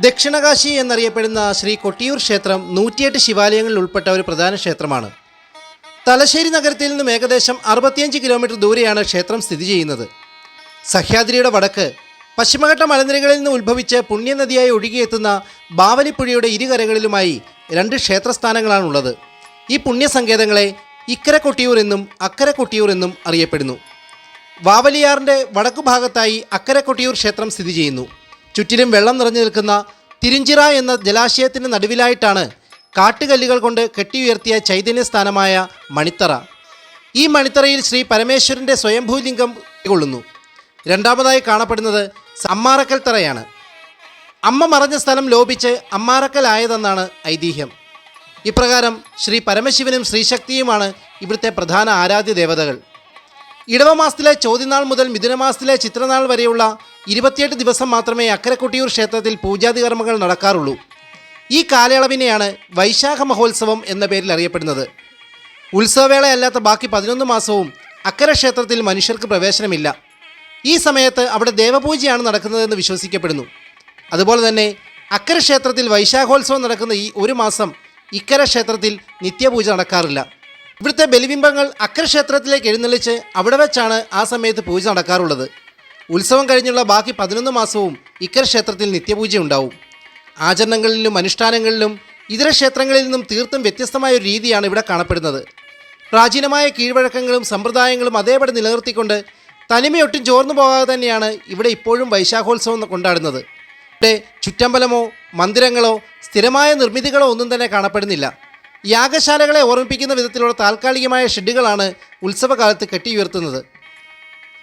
ദക്ഷിണകാശി എന്നറിയപ്പെടുന്ന ശ്രീ കൊട്ടിയൂർ ക്ഷേത്രം നൂറ്റിയെട്ട് ശിവാലയങ്ങളിൽ ഉൾപ്പെട്ട ഒരു പ്രധാന ക്ഷേത്രമാണ്. തലശ്ശേരി നഗരത്തിൽ നിന്നും ഏകദേശം അറുപത്തിയഞ്ച് കിലോമീറ്റർ ദൂരെയാണ് ക്ഷേത്രം സ്ഥിതി ചെയ്യുന്നത്. സഹ്യാദ്രിയുടെ വടക്ക് പശ്ചിമഘട്ട മലനിരകളിൽ നിന്ന് ഉത്ഭവിച്ച് പുണ്യനദിയായി ഒഴുകിയെത്തുന്ന ബാവലിപ്പുഴയുടെ ഇരുകരകളിലുമായി രണ്ട് ക്ഷേത്രസ്ഥാനങ്ങളാണുള്ളത്. ഈ പുണ്യസങ്കേതങ്ങളെ ഇക്കര കൊട്ടിയൂർ എന്നും അക്കര കൊട്ടിയൂർ എന്നും അറിയപ്പെടുന്നു. വാവലിയാറിന്റെ വടക്കുഭാഗത്തായി അക്കര കൊട്ടിയൂർ ക്ഷേത്രം സ്ഥിതി ചെയ്യുന്നു. ചുറ്റിലും വെള്ളം നിറഞ്ഞു നിൽക്കുന്ന തിരിഞ്ചിറ എന്ന ജലാശയത്തിന് നടുവിലായിട്ടാണ് കാട്ടുകല്ലുകൾ കൊണ്ട് കെട്ടിയുയർത്തിയ ചൈതന്യസ്ഥാനമായ മണിത്തറ. ഈ മണിത്തറയിൽ ശ്രീ പരമേശ്വരന്റെ സ്വയംഭൂലിംഗം കൊള്ളുന്നു രണ്ടാമതായി കാണപ്പെടുന്നത് അമ്മാറക്കൽ തറയാണ്. അമ്മ മറഞ്ഞ സ്ഥലം ലോപിച്ച് അമ്മാറക്കലായതെന്നാണ് ഐതിഹ്യം. ഇപ്രകാരം ശ്രീ പരമശിവനും ശ്രീശക്തിയുമാണ് ഇവിടുത്തെ പ്രധാന ആരാധ്യ ദേവതകൾ. ഇടവമാസത്തിലെ ചോദ്യനാൾ മുതൽ മിഥുനമാസത്തിലെ ചിത്രനാൾ വരെയുള്ള ഇരുപത്തിയെട്ട് ദിവസം മാത്രമേ അക്കരക്കൊട്ടിയൂർ ക്ഷേത്രത്തിൽ പൂജാതി കർമ്മങ്ങൾ നടക്കാറുള്ളൂ. ഈ കാലയളവിനെയാണ് വൈശാഖ മഹോത്സവം എന്ന പേരിൽ അറിയപ്പെടുന്നത്. ഉത്സവവേളയല്ലാത്ത ബാക്കി പതിനൊന്ന് മാസവും അക്കര ക്ഷേത്രത്തിൽ മനുഷ്യർക്ക് പ്രവേശനമില്ല. ഈ സമയത്ത് അവിടെ ദേവപൂജയാണ് നടക്കുന്നതെന്ന് വിശ്വസിക്കപ്പെടുന്നു. അതുപോലെ തന്നെ അക്കര ക്ഷേത്രത്തിൽ വൈശാഖോത്സവം നടക്കുന്ന ഈ ഒരു മാസം ഇക്കര ക്ഷേത്രത്തിൽ നിത്യപൂജ നടക്കാറില്ല. ഇവിടുത്തെ ബലിബിംബങ്ങൾ അക്കര ക്ഷേത്രത്തിലേക്ക് എഴുന്നള്ളിച്ച് അവിടെ വെച്ചാണ് ആ സമയത്ത് പൂജ നടക്കാറുള്ളത്. ഉത്സവം കഴിഞ്ഞുള്ള ബാക്കി പതിനൊന്ന് മാസവും ഇക്കര ക്ഷേത്രത്തിൽ നിത്യപൂജ ഉണ്ടാവും. ആചരണങ്ങളിലും അനുഷ്ഠാനങ്ങളിലും ഇതര ക്ഷേത്രങ്ങളിൽ നിന്നും തീർത്തും വ്യത്യസ്തമായ ഒരു രീതിയാണ് ഇവിടെ കാണപ്പെടുന്നത്. പ്രാചീനമായ കീഴ്വഴക്കങ്ങളും സമ്പ്രദായങ്ങളും അതേപടി നിലനിർത്തിക്കൊണ്ട് തനിമയൊട്ടും ചോർന്നു പോകാതെ തന്നെയാണ് ഇവിടെ ഇപ്പോഴും വൈശാഖോത്സവം കൊണ്ടാടുന്നത്. ഇവിടെ ചുറ്റമ്പലമോ മന്ദിരങ്ങളോ സ്ഥിരമായ നിർമ്മിതികളോ ഒന്നും തന്നെ കാണപ്പെടുന്നില്ല. യാഗശാലകളെ ഓർമ്മിപ്പിക്കുന്ന വിധത്തിലുള്ള താൽക്കാലികമായ ഷെഡുകളാണ് ഉത്സവകാലത്ത് കെട്ടിയുയർത്തുന്നത്.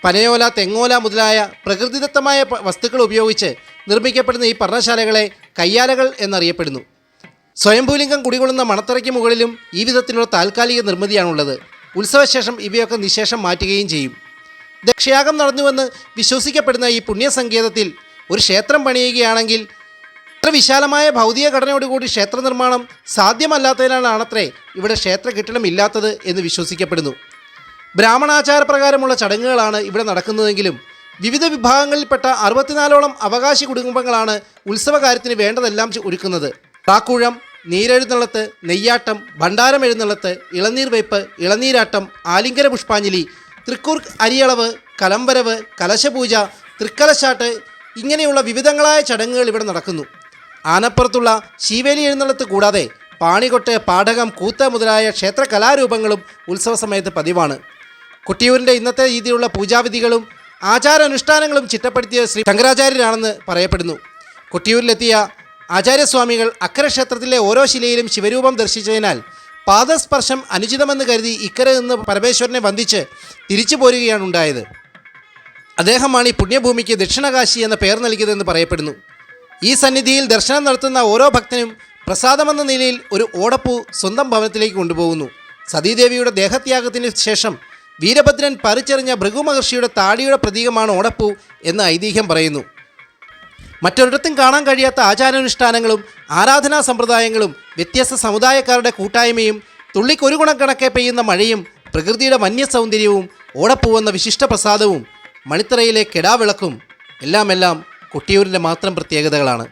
പനയോല തെങ്ങോല മുതലായ പ്രകൃതിദത്തമായ വസ്തുക്കൾ ഉപയോഗിച്ച് നിർമ്മിക്കപ്പെടുന്ന ഈ പർണശാലകളെ കയ്യാലകൾ എന്നറിയപ്പെടുന്നു. സ്വയംഭൂലിംഗം കുടികൊള്ളുന്ന മണത്തറയ്ക്ക് മുകളിലും ഈ വിധത്തിലുള്ള താൽക്കാലിക നിർമ്മിതിയാണുള്ളത്. ഉത്സവശേഷം ഇവയൊക്കെ നിശേഷം മാറ്റുകയും ചെയ്യും. ദക്ഷയാഗം നടന്നുവെന്ന് വിശ്വസിക്കപ്പെടുന്ന ഈ പുണ്യസങ്കേതത്തിൽ ഒരു ക്ഷേത്രം പണിയുകയാണെങ്കിൽ ഇത്ര വിശാലമായ ഭൗതിക ഘടനയോടുകൂടി ക്ഷേത്ര നിർമ്മാണം സാധ്യമല്ലാത്തതിനാലാണത്രേ ഇവിടെ ക്ഷേത്ര കെട്ടിടമില്ലാത്തത് എന്ന് വിശ്വസിക്കപ്പെടുന്നു. ബ്രാഹ്മണാചാരപ്രകാരമുള്ള ചടങ്ങുകളാണ് ഇവിടെ നടക്കുന്നതെങ്കിലും വിവിധ വിഭാഗങ്ങളിൽപ്പെട്ട അറുപത്തിനാലോളം അവകാശി കുടുംബങ്ങളാണ് ഉത്സവകാര്യത്തിന് വേണ്ടതെല്ലാം ഒരുക്കുന്നത്. താക്കുഴം നീരെഴുന്നള്ളത്ത് നെയ്യാട്ടം ഭണ്ഡാരം എഴുന്നള്ളത്ത് ഇളനീർ വയ്പ്പ് ഇളനീരാട്ടം ആലിംഗര പുഷ്പാഞ്ജലി തൃക്കൂർ അരിയളവ് കലംവരവ് കലശപൂജ തൃക്കലശാട്ട് ഇങ്ങനെയുള്ള വിവിധങ്ങളായ ചടങ്ങുകൾ ഇവിടെ നടക്കുന്നു. ആനപ്പുറത്തുള്ള ശീവേലി എഴുന്നള്ളത്ത് കൂടാതെ പാണികൊട്ട് പാഠകം കൂത്ത് മുതലായ ക്ഷേത്ര കലാരൂപങ്ങളും ഉത്സവ സമയത്ത് പതിവാണ്. കൊട്ടിയൂരിന്റെ ഇന്നത്തെ രീതിയിലുള്ള പൂജാവിധികളും ആചാരാനുഷ്ഠാനങ്ങളും ചിട്ടപ്പെടുത്തിയ ശ്രീ ശങ്കരാചാര്യരാണെന്ന് പറയപ്പെടുന്നു. കൊട്ടിയൂരിലെത്തിയ ആചാര്യസ്വാമികൾ അക്കരക്ഷേത്രത്തിലെ ഓരോ ശിലയിലും ശിവരൂപം ദർശിച്ചതിനാൽ പാദസ്പർശം അനുചിതമെന്ന് കരുതി ഇക്കരെ നിന്ന് പരമേശ്വരനെ വന്ദിച്ച് തിരിച്ചു പോരുകയാണ് ഉണ്ടായത്. അദ്ദേഹമാണ് ഈ പുണ്യഭൂമിക്ക് ദക്ഷിണകാശി എന്ന പേർ നൽകിയതെന്ന് പറയപ്പെടുന്നു. ഈ സന്നിധിയിൽ ദർശനം നടത്തുന്ന ഓരോ ഭക്തനും പ്രസാദമെന്ന നിലയിൽ ഒരു ഓടപ്പൂ സ്വന്തം ഭവനത്തിലേക്ക് കൊണ്ടുപോകുന്നു. സതീദേവിയുടെ ദേഹത്യാഗത്തിന് ശേഷം വീരഭദ്രൻ പറിച്ചെറിഞ്ഞ ഭൃഗു മഹർഷിയുടെ താടിയുടെ പ്രതീകമാണ് ഓടപ്പൂ എന്ന് ഐതിഹ്യം പറയുന്നു. മറ്റൊരിടത്തും കാണാൻ കഴിയാത്ത ആചാരാനുഷ്ഠാനങ്ങളും ആരാധനാ സമ്പ്രദായങ്ങളും വ്യത്യസ്ത സമുദായക്കാരുടെ കൂട്ടായ്മയും തുള്ളിക്കൊരു ഗുണം കണക്കെ പെയ്യുന്ന മഴയും പ്രകൃതിയുടെ വന്യ സൗന്ദര്യവും ഓടപ്പൂവെന്ന വിശിഷ്ട പ്രസാദവും മണിത്തറയിലെ കെടാവിളക്കും എല്ലാമെല്ലാം കൊട്ടിയൂരിന്റെ മാത്രം പ്രത്യേകതകളാണ്.